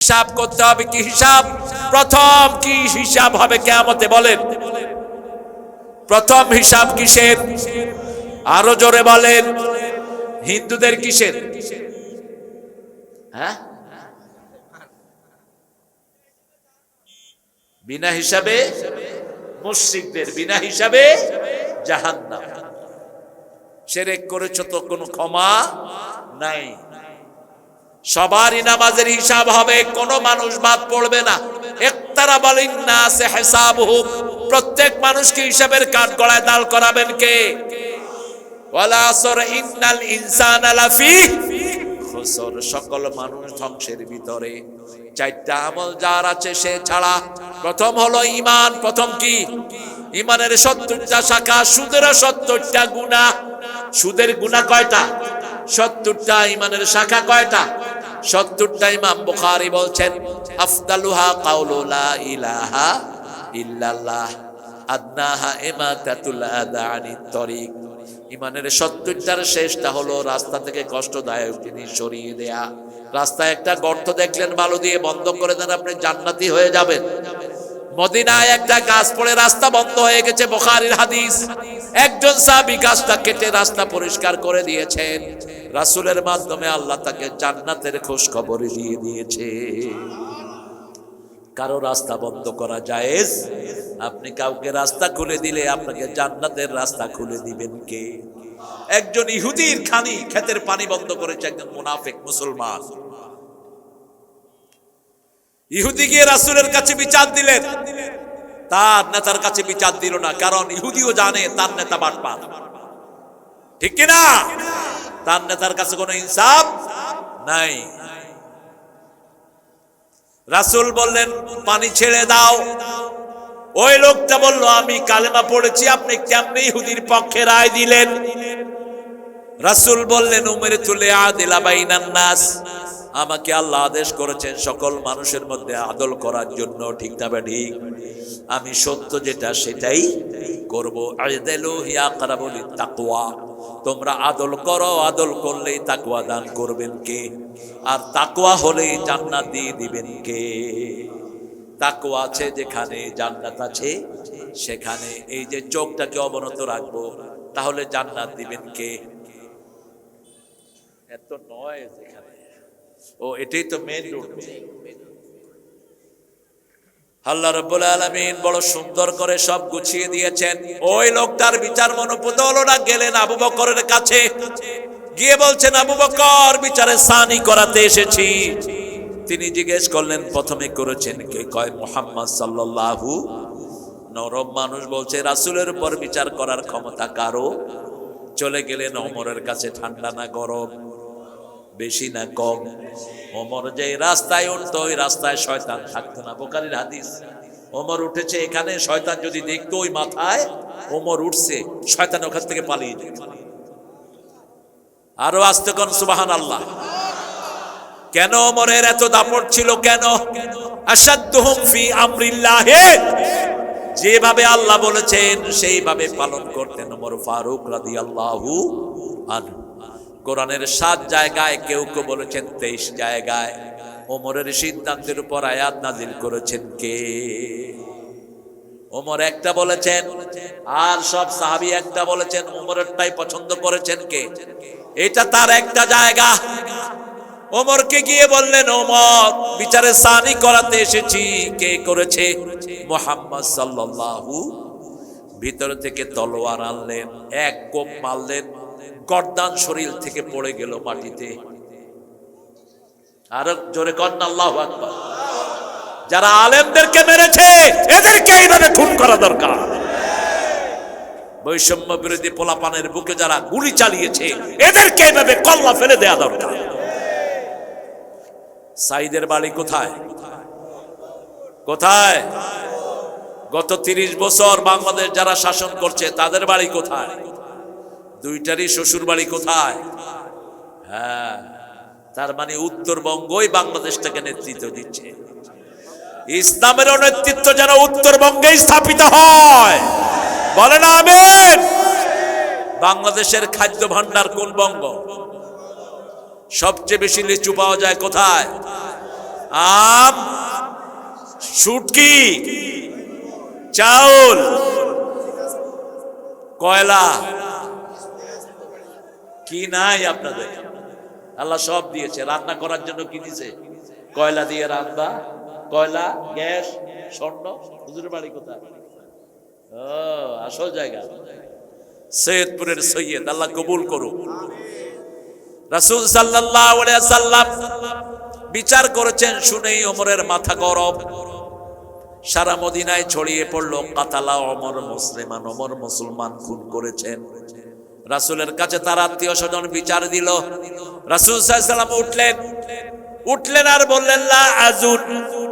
হিসাব করতে হবে, কি হিসাব? প্রথম কি হিসাব হবে কেমতে বলেন। প্রথম হিসাব কিসের? আরও জোরে বলেন। হিন্দুদের কিসের? হ্যাঁ? বিনা হিসাবে মুশ্রিকদের, বিনা হিসাবে জাহান্নাম। সেরেক করেছ তো কোনো ক্ষমা নাই। সবারই নামাজের হিসাব হবে, কোনো মানুষ বাদ পড়বে না। একতারা বলেন না সে হিসাব হোক প্রত্যেক মানুষকে হিসাবের কাঠ গড়ায় দাঁড় করাবেন কে? সকল মানুষ ধ্বংসের ভিতরে। আমল যার আছে সে ছাড়া। প্রথম হলো ইমান প্রথম কি? ইমানের শাখা, সুদের সুদের কয়টা? সত্তরটা ইমানের শাখা কয়টা? সত্তরটা ইমাম বুখারি বলছেন, আফদালুহা কাউলুলা ইলাহা ইল্লাল্লাহ, আদনাহা তরিক। ইমানের সত্তরটার শেষটা হলো রাস্তা থেকে কষ্টদায়ক তিনি সরিয়ে দেয়া। রাস্তায় একটা গর্ত দেখলেন, বালু দিয়ে বন্ধ করে দেন, আপনি জান্নাতি হয়ে যাবেন। মদিনায় একটা গাছ পড়ে, রাস্তা বন্ধ হয়ে গেছে, বোখারির হাদিস। একজন সাহাবী গাছটা কেটে রাস্তা পরিষ্কার করে দিয়েছেন। রাসূলের মাধ্যমে আল্লাহ তাকে জান্নাতের খোঁজ খবর দিয়ে দিয়েছে। কারও রাস্তা বন্ধ করা জায়েজ? আপনি কাউকে রাস্তা খুলে দিলে আপনাকে জান্নাতের রাস্তা খুলে দিবেন কে? একজন ইহুদির খানি ক্ষেতের পানি বন্ধ করেছে, একজন মুনাফেক মুসলমান। ইহুদি গিয়ে রাসূলের কাছে বিচার দিলেন। তার নেতার কাছে বিচার দিল না, কারণ ইহুদিও জানে তার নেতা বাটপার। ঠিক কিনা? তার নেতার কাছে কোনো ইনসাফ নাই। রাসূল বললেন, পানি ছেড়ে দাও। ওই লোকটা বলল, আমি কালেমা পড়েছি, আপনি কেমনি ইহুদির পক্ষে রায় দিলেন? রাসূল বললেন উমের চলে আদিলা বাইনান নাস। আমাকে আল্লাহ আদেশ করেছেন সকল মানুষের মধ্যে আদল করার জন্য, ঠিক না ঠিক? আমি সত্য যেটা, সেটাই করব। তাকওয়া তোমরা আদল করো, আদল করলেই তাকওয়া দান করবেন কে? আর তাকওয়া হলেই জান্নাত দিয়ে দিবেন কে? তাকওয়া আছে যেখানে, জান্নাত আছে সেখানে। এই যে চোখটাকে অবনত রাখব, তাহলে জান্নাত দিবেন কে? এত নয় যেখানে ও এটাই তো মেন রোড আল্লাহ রব্বুল আলামিন বড় সুন্দর করে সব গুছিয়ে দিয়েছেন। ওই লোকটার বিচার মনোপুত হলো না গেলেন আবু বকরের কাছে। গিয়ে বলছেন, আবু বকর, বিচারে সানি করাতে এসেছি। তিনি জিজ্ঞেস করলেন, প্রথমে করেছেন কে? কয়, মোহাম্মদ সাল্লাল্লাহু নরম মানুষ বলছে, রাসূলের উপর বিচার করার ক্ষমতা কারও? চলে গেলেন অমরের কাছে, ঠান্ডা না গরম। বেশি না কম। ওমর যে রাস্তায় উঠতো, ওই রাস্তায় শয়তান থাকতো না। বোকারির হাদিস। ওমর উঠেছে এখানে, শয়তান যদি দেখতো ওই মাথায়, ওমর উঠছে, শয়তান ওখান থেকে পালিয়ে যেত। আরও আসতে কোন সুবাহান আল্লাহ কেন ওমরের এত দাপট ছিল, কেন? যেভাবে আল্লাহ বলেছেন, সেইভাবে পালন করতেন ওমর ফারুক রাদিয়াল্লাহু আনহু। কোরআনের সাত জায়গায় কেউ কেউ বলেছেন তেইশ জায়গায়। ওমরের সিদ্ধান্তের উপর আয়াত নাজিল করেছেন কে? ওমর একটা বলেছেন, আর সব সাহাবি একটা বলেছেন, ওমরেরটাই পছন্দ করেছেন কে? এটা তার একটা জায়গা। ওমরকে গিয়ে বললেন, ওমর, বিচারে সানি করাতে এসেছি। কে করেছে? মোহাম্মদ সাল্লাল্লাহু ভিতর থেকে তলোয়ার আনলেন, এক কোপ মারলেন গর্দান শরীর থেকে পড়ে গেল মাটিতে। আর জোরে কন্যা আল্লাহ যারা আলেমদেরকে মেরেছে, এদেরকে এইভাবে খুন করা দরকার। বৈষম্য বিরোধী পোলাপানের বুকে যারা গুলি চালিয়েছে, এদেরকে এইভাবে কল্লা ফেলে দেয়া দরকার। সাইদের বাড়ি কোথায়? কোথায়? গত তিরিশ বছর বাংলাদেশ যারা শাসন করছে, তাদের বাড়ি কোথায়? দুইটারই শ্বশুর বাড়ি কোথায়? হ্যাঁ তার মানে উত্তরবঙ্গই বাংলাদেশটাকে নেতৃত্ব দিচ্ছে। ইসলামেরও নেতৃত্ব যেন উত্তরবঙ্গেই স্থাপিত হয়। বলে না আমেন। বাংলাদেশের খাদ্য ভান্ডার কোন বঙ্গ? সবচেয়ে বেশি লিচু পাওয়া যায় কোথায়? আম, শুটকি, চাউল, কয়লা। কি নাই আপনাদের? আল্লাহ সব দিয়েছে। রান্না করার জন্য কি দিছে? কয়লা দিয়ে রান্না? কয়লা, গ্যাস, স্বর্ণ? হুজুরের বাড়ি কোথায়? ও, আসল জায়গা। সৈয়দপুরের সৈয়দ। আল্লাহ কবুল করুক। রাসূল সাল্লাম বিচার করেছেন শুনেই ওমরের মাথা গরম। সারা মদিনায় ছড়িয়ে পড়ল কাতালা অমর মুসলিমান। অমর মুসলমান খুন করেছেন। রাসূলের কাছে তার আত্মীয় স্বজন বিচার দিল। রাসুল সাহেব উঠলেন। উঠলেন আর বললেন আজুন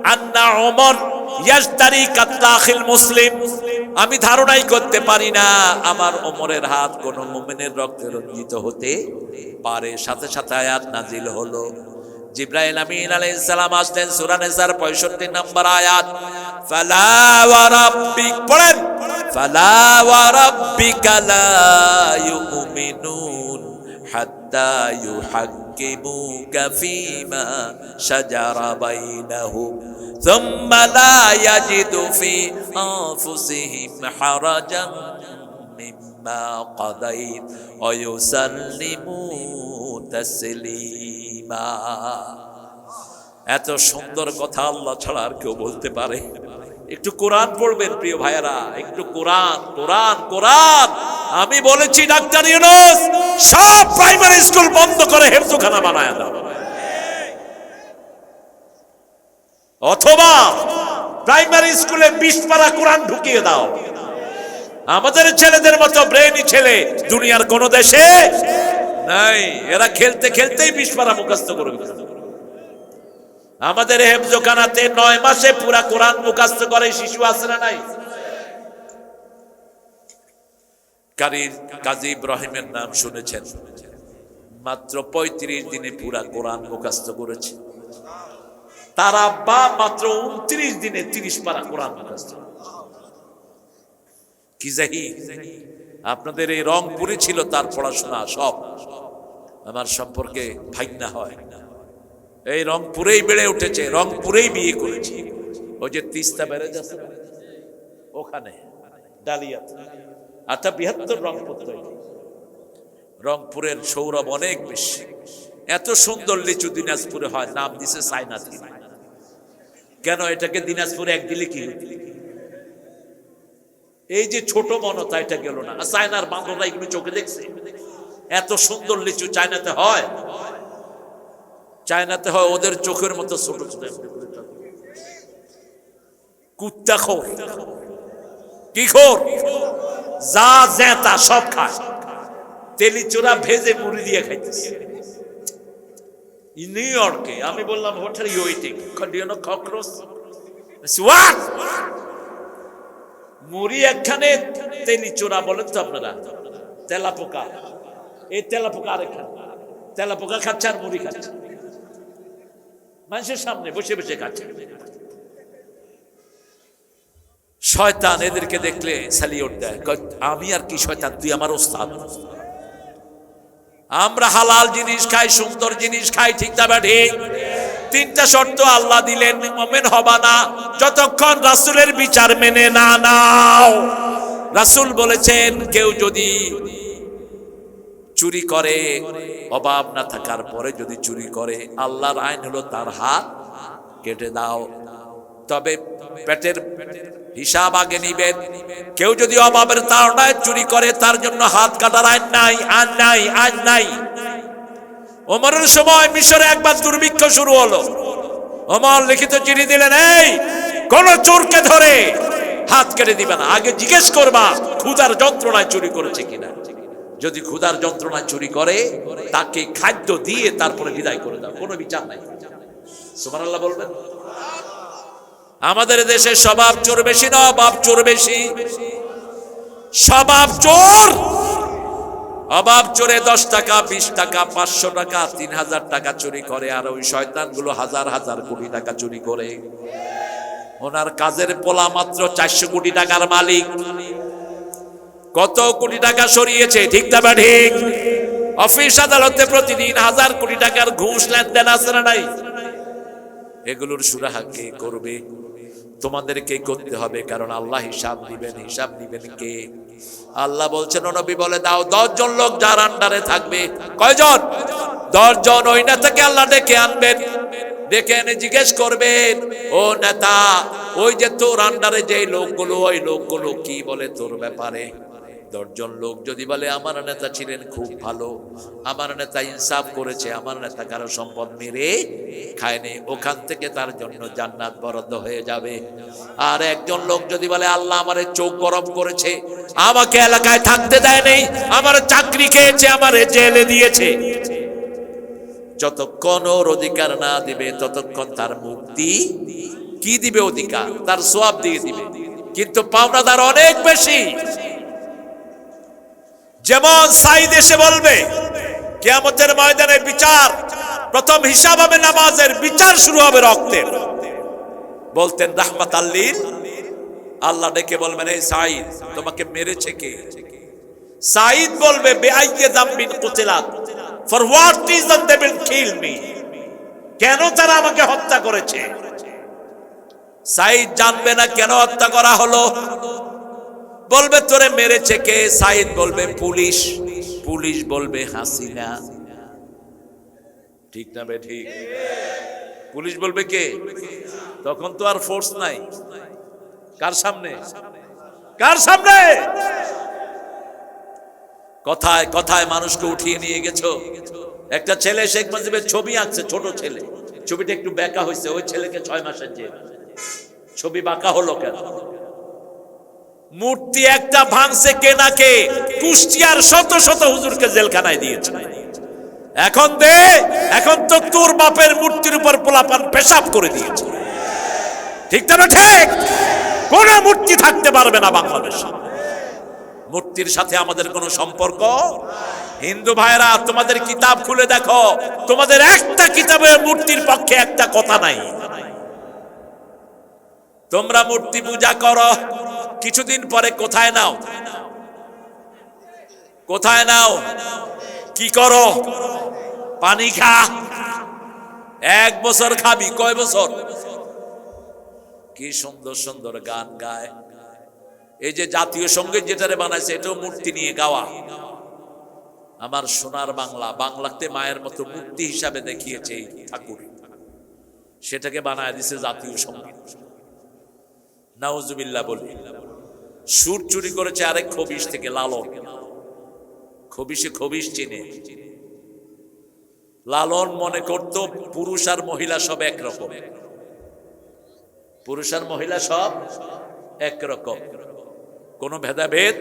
আন্না ওমর মুসলিম। আমি ধারণাই করতে পারি না, আমার অমরের হাত কোন মুমিনের রক্তে রঞ্জিত হতে পারে। সাথে সাথে আয়াত নাজিল হলো। জিব্রাইল আমিন আলাইহিস সালাম আসলেন সূরা নিসার 65 নম্বর আয়াত ফালা ওয়া রাব্বিক পড়েন ফালা ওয়া রাব্বিকা লা ইউমিনুন হাত্তা ইউহাক্কিমুকা ফীমা শাজারা বাইনাহুম ثم لا يجدوا في أنفسهم حرجا مما قضيت ويسلموا تسليما এত সুন্দর কথা আল্লাহ ছাড়া আর কেউ বলতে পারে। একটু কোরআন পড়বেন প্রিয় ভাইয়েরা, একটু কোরআন কোরআন কোরআন। আমি বলেছি, ডাক্তার ইউনুস, সব প্রাইমারি স্কুল বন্ধ করে হেফজোখানা বানায় দাও। অথবা প্রাইমারি স্কুলে বিশ পারা কোরআন ঢুকিয়ে দাও। আমাদের ছেলেদের মতো ব্রেনই ছেলে দুনিয়ার কোন দেশে নাই এরা খেলতে খেলতেই বিশ পারা মুখস্থ করে আমাদের হেফজোখানাতে নয় মাসে পুরা কোরআন মুখস্থ করে, শিশু আছে না নাই? কাজী ইব্রাহিমের নাম শুনেছেন। মাত্র পঁয়ত্রিশ দিনে পুরা কোরআন মুখস্থ করেছে। তার আব্বা মাত্র উনত্রিশ দিনে তিরিশ পারা কোরআন কি জাহি আপনাদের এই রংপুরে ছিল তার পড়াশোনা সব। আমার সম্পর্কে ভাইনা হয়। এই রংপুরেই বেড়ে উঠেছে, রংপুরেই বিয়ে করেছি। ওই যে তিস্তা বেড়ে যাচ্ছে ওখানে, ডালিয়া। আচ্ছা বৃহত্তর রংপুর রংপুরের সৌরভ অনেক বেশি। এত সুন্দর লিচু দিনাজপুরে হয়, নাম দিছে সাইনাথি। কেন এটাকে দিনাজপুরে এক দিলে কি? এই যে ছোট মনতা, এটা গেল না। চায়নার বাঁধরা এগুলো চোখে দেখছে? এত সুন্দর লিচু চায়নাতে হয়? চায়নাতে হয়, ওদের চোখের মতো ছোট ছোট কুত্তা খোর। কি খোর? যা জেতা সব খায়। তেলি চোরা ভেজে মুড়ি দিয়ে খাইতেছে। নিউ ইয়র্কে, আমি বললাম, hotel you eating do no cockroach what মুড়ি একখানে, তেলি চোরা বলেন তো আপনারা? তেলা পোকা এই তেলা পোকা আরেকখানে। তেলা পোকা খাচ্ছে আর মুড়ি খাচ্ছে। মানুষের সামনে বসে বসে খাচ্ছে। শয়তান এদেরকে দেখলে স্যালিউট দেয়। আমি আর কি শয়তান? তুই আমার ওস্তাদ। আমরা হালাল জিনিস খাই, সুন্দর জিনিস খাই, ঠিক বা ঠিক? তিনটা শর্ত আল্লাহ দিলেন, মোমেন হবা না। যতক্ষণ রাসূলের বিচার মেনে না নাও। রাসূল বলেছেন, কেউ যদি চুরি করে, অভাব না থাকার পরে যদি চুরি করে, আল্লাহর আইন হলো তার হাত কেটে দাও। তবে পেটের হিসাব আগে নিবেন। কেউ যদি অভাবের তাড়নায় চুরি করে, তার জন্য হাত কাটার আইন নাই আইন নাই আইন নাই। ওমরের সময় মিশরে একবার দুর্ভিক্ষ শুরু হলো। ওমর লিখিত চিঠি দিলেন, এই, কোন চোরকে ধরে হাত কেটে দিবে না। আগে জিজ্ঞেস করবা, ক্ষুধার যন্ত্রণায় চুরি করেছে কিনা? যদি ক্ষুধার যন্ত্রণায় চুরি করে, তাকে খাদ্য দিয়ে তারপরে বিদায় করে দাও। কোনো বিচার নাই। সুবহানাল্লাহ বলবেন। আমাদের দেশে স্বভাব চোর বেশি না অভাব চোর বেশি। স্বভাব চোর অভাব চোরে দশ টাকা, বিশ টাকা, পাঁচশো টাকা, তিন হাজার টাকা চুরি করে, আর ওই শয়তানগুলো হাজার হাজার কোটি টাকা চুরি করে। ওনার কাজের পোলা মাত্র চারশো কোটি টাকার মালিক। কত কোটি টাকা সরিয়েছে, ঠিক না ঠিক? অফিস আদালতে প্রতিদিন হাজার কোটি টাকার ঘুষ লেনদেন আছে না নাই? এগুলোর সুরাহা কে করবে? তোমাদেরকে করতে হবে, কারণ আল্লাহ হিসাব দিবেন হিসাব দিবেন কে? আল্লাহ বলছেন নবী বলে দাও, দশজন লোক যার আন্ডারে থাকবে। কয়জন? দশজন। ওই নেতাকে আল্লাহ ডেকে আনবেন। ডেকে এনে জিজ্ঞেস করবেন, ও নেতা, ওই যে তোর আন্ডারে যে লোকগুলো, ওই লোকগুলো কি বলে তোর ব্যাপারে? দশজন লোক যদি বলে, আমার নেতা ছিলেন খুব ভালো, আমার নেতা ইনসাফ করেছে, আমার নেতা কারও সম্পদ মেরে খায়নি, ওখান থেকে তার জন্য জান্নাত বরাদ্দ হয়ে যাবে। আর একজন লোক যদি বলে, আল্লাহ আমার চোখ গরম করেছে, আমাকে এলাকায় থাকতে দেয় নেই আমার চাকরি খেয়েছে, আমার জেলে দিয়েছে। যতক্ষণ ওর অধিকার না দিবে, ততক্ষণ তার মুক্তি কি দিবে অধিকার? তার সোয়াব দিয়ে দিবে। কিন্তু পাওনাদার অনেক বেশি। যেমন সাইদ এসে বলবে, কেয়ামতের ময়দানে বিচার, প্রথম হিসাব হবে নামাজের, বিচার শুরু হবে রক্তের। বলতেন, রাহমাত আল্লিল আল্লাহ ডেকে বলবেন, এই সাইদ তোমাকে মেরেছে কে? সাইদ বলবে, বেআইয়ে দাম্বিন কুতিলাত for what reason they will kill me কেন তারা আমাকে হত্যা করেছে? সাইদ জানবে না কেন হত্যা করা হলো। বলবে, তোরে মেরেছে কে? সাইদ বলবে, পুলিশ। পুলিশ বলবে, হাসিনা। ঠিক না ঠিক? পুলিশ বলবে কে? তখন তো আর ফোর্স নাই। কার সামনে? কার সামনে? কথায় কথায় মানুষকে উঠিয়ে নিয়ে গেছো। একটা ছেলে, শেখ মুজিবের ছবি আঁকছে, ছোট ছেলে। ছবিটা একটু বেঁকা হয়েছে, ওই ছেলেকে ছয় মাসের জেল। ছবি বাঁকা হলো কেন? মূর্তি একটা ভাঙছে কেনাকে কুষ্টিয়ার শত শত হুজুরকে জেলখানায় দিয়েছে। এখন দে, এখন তো তোর বাপের মূর্তির উপর পোলাপান পেশাব করে দিয়েছে। ঠিক তবে ঠিক? কোন মূর্তি থাকতে পারবে না বাংলাদেশে। মূর্তির সাথে আমাদের কোনো সম্পর্ক? হিন্দু ভাইরা তোমাদের কিতাব খুলে দেখো। তোমাদের একটা কিতাবের মূর্তির পক্ষে একটা কথা নাই। তোমরা মূর্তি পূজা করো। কিছুদিন পরে কোথায় নাও? কোথায় নাও? কি করো? পানি খা। এক বছর খাবি, কয় বছর? কি সুন্দর সুন্দর গান গায়। এই যে জাতীয় সংগীত যেটারে বানাইছে, এটাও মূর্তি নিয়ে গাওয়া। আমার সোনার বাংলা, বাংলাতে মায়ের মতো মূর্তি হিসাবে দেখিয়েছে এই ঠাকুর। সেটাকে বানায় দিছে জাতীয় সংগীত। নাউজুবিল্লাহ বলি। সুর চুরি করেছে আরেক খবিস থেকে, লালন। খবিসে খবিস চিনে। লালন মনে করত পুরুষ আর মহিলা সব একরকম। পুরুষ আর মহিলা সব একরকম। কোনো ভেদাভেদ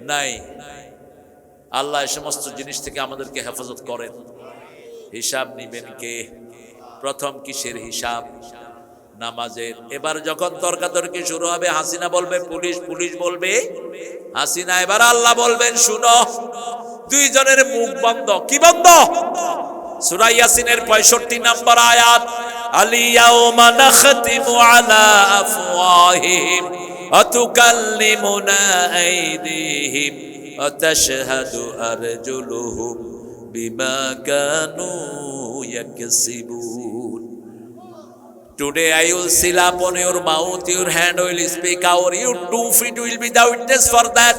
নাই। আল্লাহ এ সমস্ত জিনিস থেকে আমাদেরকে হেফাজত করেন। হিসাব নিবেন কে? প্রথম কিসের হিসাব? নামাজের। এবার যখন তর্কাতর্কি শুরু হবে, হাসিনা বলবে, পুলিশ পুলিশ বলবে? হাসিনা এবার আল্লাহ বলবেন, শুনো, দুইজনের মুখ বন্ধ। কি বন্ধ? সুরাইয়াসিনের পঁয়ষট্টি নম্বর আয়াত আলিয়াউমা বিমা Today I will seal upon your mouth, your hand will speak out, your two feet will be the witness for that.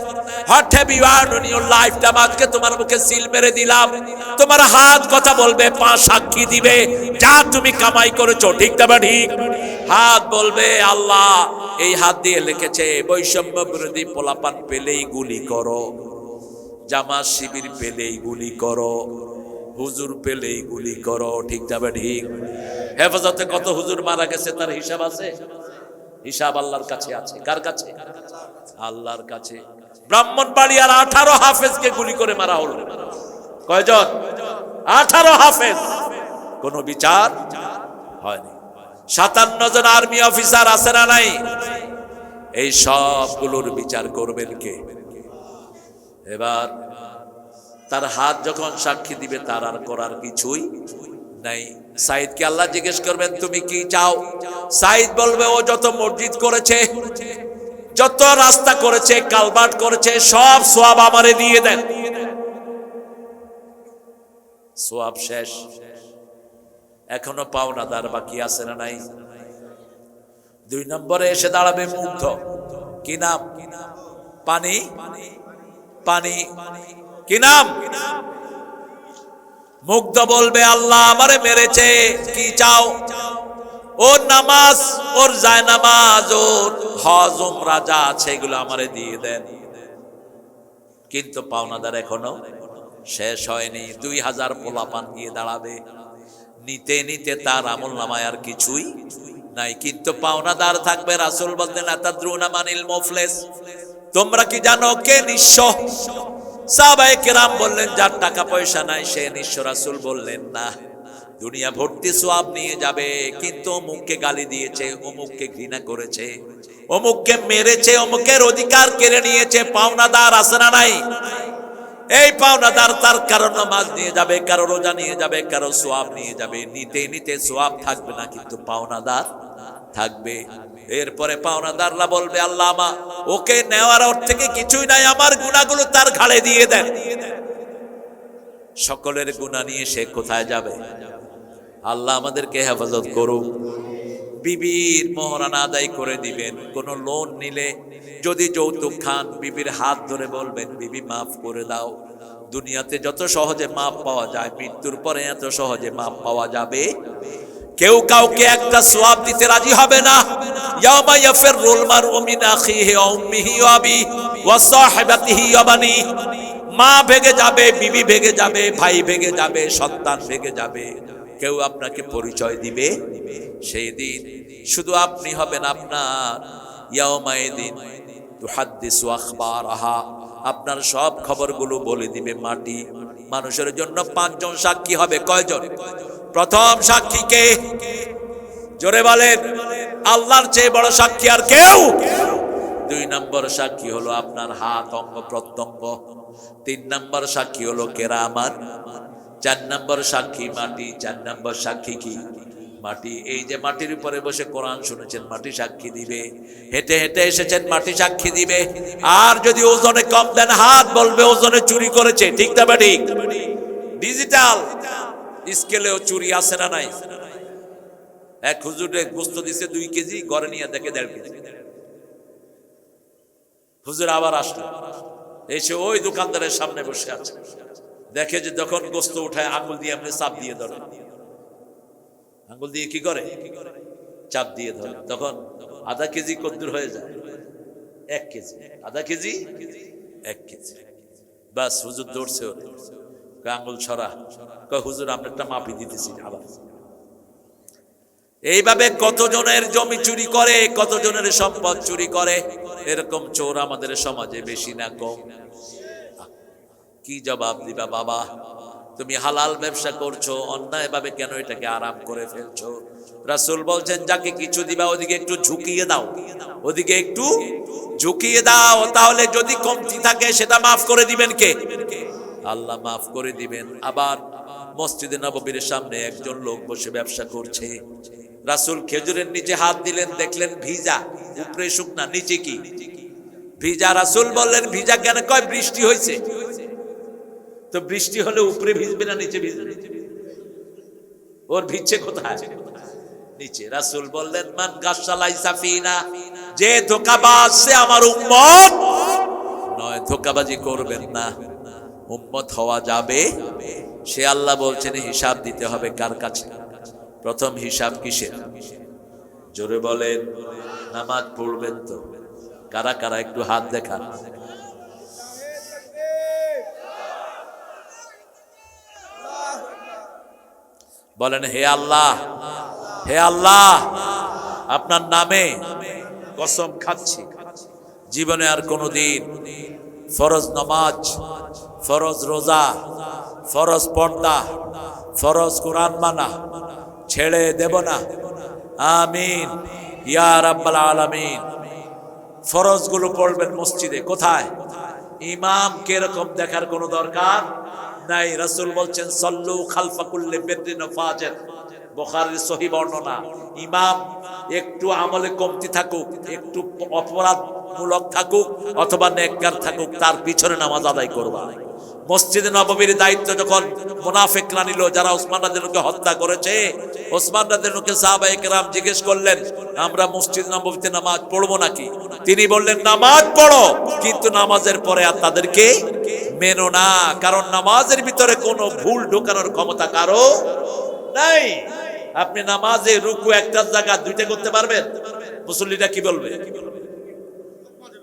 What have you earned in your lifetime? আজকে তোমার মুখে সিল মেরে দিলাম তোমার হাত কথা বলবে পা সাক্ষী দিবে যা তুমি কামাই করেছ ঠিক তবে ঠিক হাত বলবে আল্লাহ এই হাত দিয়ে লিখেছে বৈষম্য বিরোধী পোলাপান পেলেই গুলি করো জামাত শিবির পেলেই গুলি করো হুজুর পেলেই গুলি করো ঠিক যাবে ঠিক হেফাজতে কত হুজুর মারা গেছে তার হিসাব আছে? হিসাব আল্লাহর কাছে আছে। কার কাছে? আল্লাহর কাছে। ব্রাহ্মণ বাড়িয়ার আঠারো হাফেজকে গুলি করে মারা হলো। কয়জন? আঠারো হাফেজ। কোনো বিচার হয়নি। সাতান্ন জন আর্মি অফিসার আছে না নাই? এই সবগুলোর বিচার করবেন কে? এবার তার হাত যখন সাক্ষী দিবে, তার আর করার কিছুই নাই। সাইদকে আল্লাহ জিজ্ঞেস করবেন, তুমি কি চাও? সাইদ বলবে, ও যত মসজিদ করেছে, যত রাস্তা করেছে কালবাট করেছে, সব সোয়াব আমারে দিয়ে দেন। সোয়াব শেষ। এখনও পাওনাদার বাকি আছে না নাই? দুই নম্বরে এসে দাঁড়াবে মুগ্ধ। কি নাম? পানি? পানি? কি নাম? মুগ্ধ বলবে, আল্লাহ আমারে মেরেছে, কি চাও? ওর নামাজ, ওর যায় নামাজ ওর হজ, উমরা যা আছে এগুলো আমারে দিয়ে দেন। কিন্তু পাওনাদার এখনও শেষ হয়নি। দুই হাজার পোলাপান গিয়ে দাঁড়াবে। নিতে নিতে তার আমল নামায় আর কিছুই নাই। কিন্তু পাওনাদার থাকবে রাসুল বলতেন তোমরা কি জানো কে নিঃস্ব? সাহাবায়ে কেরাম বললেন, যার টাকা পয়সা নাই, সে নিঃস্ব রাসুল বললেন, না, দুনিয়া ভর্তি সোয়াব নিয়ে যাবে, কিন্তু অমুককে গালি দিয়েছে, অমুককে ঘৃণা করেছে, অমুককে মেরেছে, অমুকের অধিকার কেড়ে নিয়েছে, পাওনাদার আছে না নাই? এই পাওনাদার তার কারও নামাজ নিয়ে যাবে, কারও রোজা নিয়ে যাবে, কারও সোয়াব নিয়ে যাবে। নিতে নিতে সোয়াব থাকবে না, কিন্তু পাওনাদার থাকবে। এরপরে পাওনাদাররা বলবে, আল্লাহ আমা, ওকে নেওয়ার ওর থেকে কিছুই নাই? আমার গুণাগুলো তার ঘাড়ে দিয়ে দেন। সকলের গুণা নিয়ে সে কোথায় যাবে? আল্লাহ আমাদেরকে হেফাজত করুক। বিবির মহরানা আদায় করে দিবেন। কোন লোন নিলে যদি যৌতুক খান, বিবির হাত ধরে বলবেন, বিবি, মাফ করে দাও। দুনিয়াতে যত সহজে মাপ পাওয়া যায়, মৃত্যুর পরে এত সহজে মাপ পাওয়া যাবে কেউ কাউকে একটা সোয়াব দিতে রাজি হবে না। মা ভেগে যাবে ভেগে যাবে, ভাই ভেগে যাবে, সন্তান ভেগে যাবে। কেউ আপনাকে পরিচয় দিবে? সেই দিন শুধু আপনি হবেন আপনার। ইয়াউমাইদিন তুহাদ্দিসু আখবারাহা। আপনার সব খবরগুলো বলে দিবে মাটি। মানুষের জন্য পাঁচজন সাক্ষী হবে। কয়জন? প্রথম সাক্ষী কে? জোরে বলেন, আল্লাহর চেয়ে বড় সাক্ষী আর কেউ? দুই নম্বর সাক্ষী হলো আপনার হাত অঙ্গ প্রত্যঙ্গ। তিন নম্বর সাক্ষী হলো কেরামান চার নম্বর সাক্ষী মাটি। চার নম্বর সাক্ষী কি? মাটি। এই যে মাটির উপরে বসে কোরআন শুনেছেন, মাটি সাক্ষী দিবে। হেঁটে হেঁটে এসেছেন, মাটি সাক্ষী দিবে। আর যদি ওজনে কম দেন, হাত বলবে, ওজনে চুরি করেছে। ঠিক না ঠিক? ডিজিটাল। স্কেলেও চুরি আছে না নাই? এক হুজুরে গোস্ত দিছে দুই কেজি, ঘরে নিয়ে দেখে দেড় কেজি। হুজুর আবার আসলো। এসে ওই দোকানদারের সামনে বসে আছে। দেখে যে যখন গোস্ত উঠায়, আঙুল দিয়ে এমনি চাপ দিয়ে ধরে। আঙুল দিয়ে কি করে? চাপ দিয়ে ধরে। তখন আধা কেজি কদ্দুর হয়ে যায়। এক কেজি। আধা কেজি? এক কেজি। বাস হুজুর দৌড়ছে ওর। কয় আঙ্গুল ছড়া। কয়, হুজুর, আমরা একটা মাপি দিতেছি। আবার। এইভাবে কতজনের জমি চুরি করে, কতজনের সম্পদ চুরি করে, এরকম চোর আমাদের সমাজে বেশি না কম। কি জবাব দিবা বাবা? তুমি হালাল ব্যবসা করছ অন্যায় ভাবে কেন এটাকে আরাম করে ফেলছো? রাসুল বলছেন, যাকে কিছু দিবা, ওদিকে একটু ঝুঁকিয়ে দাও। ওদিকে একটু ঝুঁকিয়ে দাও, তাহলে যদি কমতি থাকে, সেটা মাফ করে দিবেন কে? আল্লাহ মাফ করে দিবেন। আবার মসজিদে নববীর সামনে একজন লোক বসে ব্যবসা করছে। রাসূল খেজুরের নিচে হাত দিলেন, দেখলেন ভিজা, উপরে শুকনা, নিচে কি? ভিজা রাসূল বললেন, ভিজা কেন? কয়, বৃষ্টি হয়েছে? তো বৃষ্টি হলে উপরে ভিজবে না নিচে ভিজবে? ওর ভিজছে কোথায়? নিচে। রাসূল বললেন, মান গাসালাই সাফিনা, যে ধোকাবাজ সে আমার উম্মত, নয়, ধোকাবাজি করবেন না। উম্মত হওয়া যাবে? সে আল্লাহ বলছেন, হিসাব দিতে হবে কার কাছে? প্রথম হিসাব কিসের? জোরে বলেন, নামাজ পড়বেন তো। কারা কারা, একটু হাত দেখান। বলেন, হে আল্লাহ হে আল্লাহ, আপনার নামে কসম খাচ্ছি। জীবনে আর কোনোদিন ফরজ নামাজ ফরজ রোজা, ফরজ পর্দা, ফরজ কোরআন মানা, ছেড়ে দেব না। আমিন। ইয়া রাব্বাল আলামিন। ফরজগুলো পড়বেন মসজিদে, কোথায়? ইমাম কীরকম দেখার কোনো দরকার? নাই, রাসূল বলছেন, সল্লু খালফাকুল্লি বেদিন ফাজির বুখারীর সহিহ বর্ণনা, ইমাম একটু আমলে কমতি থাকুক, একটু অপরাধমূলক থাকুক অথবা নেককার থাকুক, তার পিছনে নামাজ আদায় করবা। মসজিদে নববীর দায়িত্ব যখন মুনাফিকরা নিল, যারা ওসমান রাদিয়াল্লাহুকে হত্যা করেছে, ওসমান রাদিয়াল্লাহুকে সাহাবায়ে কেরাম জিজ্ঞেস করলেন, আমরা মসজিদ নববীতে নামাজ পড়ব নাকি? তিনি বললেন, নামাজ পড়ো, কিন্তু নামাজের পরে আর তাদেরকে মেনো না, কারণ নামাজের ভিতরে কোনো ভুল ঢোকানোর ক্ষমতা কারও নাই। আপনি নামাজে রুকু একটা জায়গা, দুইটা করতে পারবেন? মুসল্লিরা কি বলবে?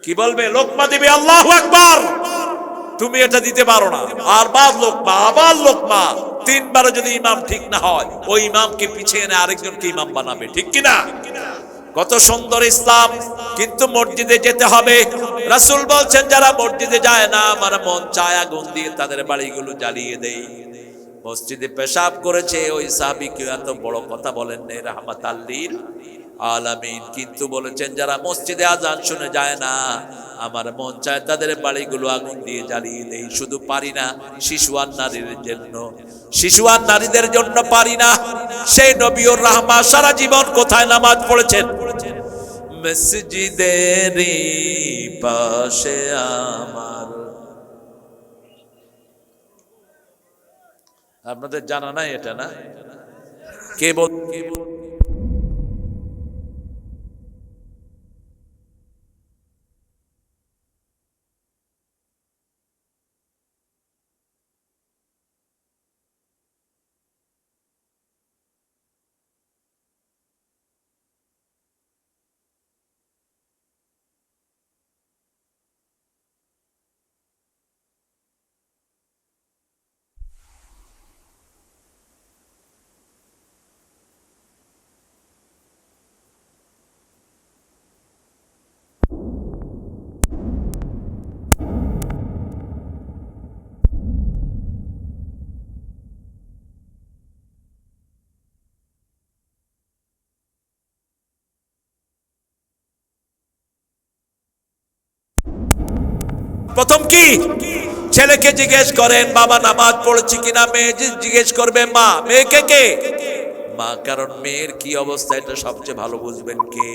কি বলবে? লোকমা দিবে, আল্লাহ আকবার। তুমি এটা দিতে পারো না। আর বার লোকমা, আবার লোকমা। তিনবারে যদি ইমাম ঠিক না হয়, ওই ইমামকে পিছিয়ে এনে আরেকজনকে ইমাম বানাবে। ঠিক কি না কত সুন্দর ইসলাম। কিন্তু মসজিদে যেতে হবে। রাসূল বলছেন, যারা মসজিদে যায় না, আমার মন চায় আগুন দিয়ে তাদের বাড়িগুলো জ্বালিয়ে দেয় মসজিদে পেশাব করেছে, ওই সাহাবিকে এত বড় কথা বলেন নেই রাহমাত আল্লিল আলামিন। কিন্তু বলেছেন, যারা মসজিদে আজান শুনে যায় না, আমার মন চায় তাদের বাড়িগুলো আগুন দিয়ে জ্বালিয়ে দেই। শুধু পারি না, শিশু আর নারীর জন্য। শিশু আর নারীদের জন্য পারি না। সেই নবীর রাহমা সারা জীবন কোথায় নামাজ পড়েছেন? মসজিদের পাশে আমার আপনাদের জানা নাই এটা না? কে বল কে বল প্রথম কি? ছেলেকে জিজ্ঞেস করেন, বাবা, নামাজ পড়েছি কিনা? মেয়ে জিজ্ঞেস করবে, মা। মেয়েকে কে? মা, কারণ মেয়ের কি অবস্থা এটা সবচেয়ে ভালো বুঝবেন কে?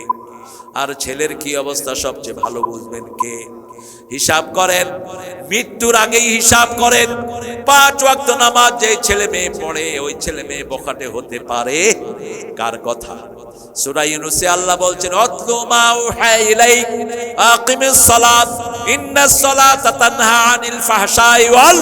আর ছেলের কি অবস্থা সবচেয়ে ভালো বুঝবেন কে? হিসাব করেন। মৃত্যুর আগেই হিসাব করেন। পাঁচ ওয়াক্ত নামাজ যে ছেলে মেয়ে পড়ে, ওই ছেলে মেয়ে বখাটে হতে পারে। কার কথা? সূরা ইউনুসে আল্লাহ বলছেন, অতলু মা উহা ইন্নাস তানহা আনিল ওয়াল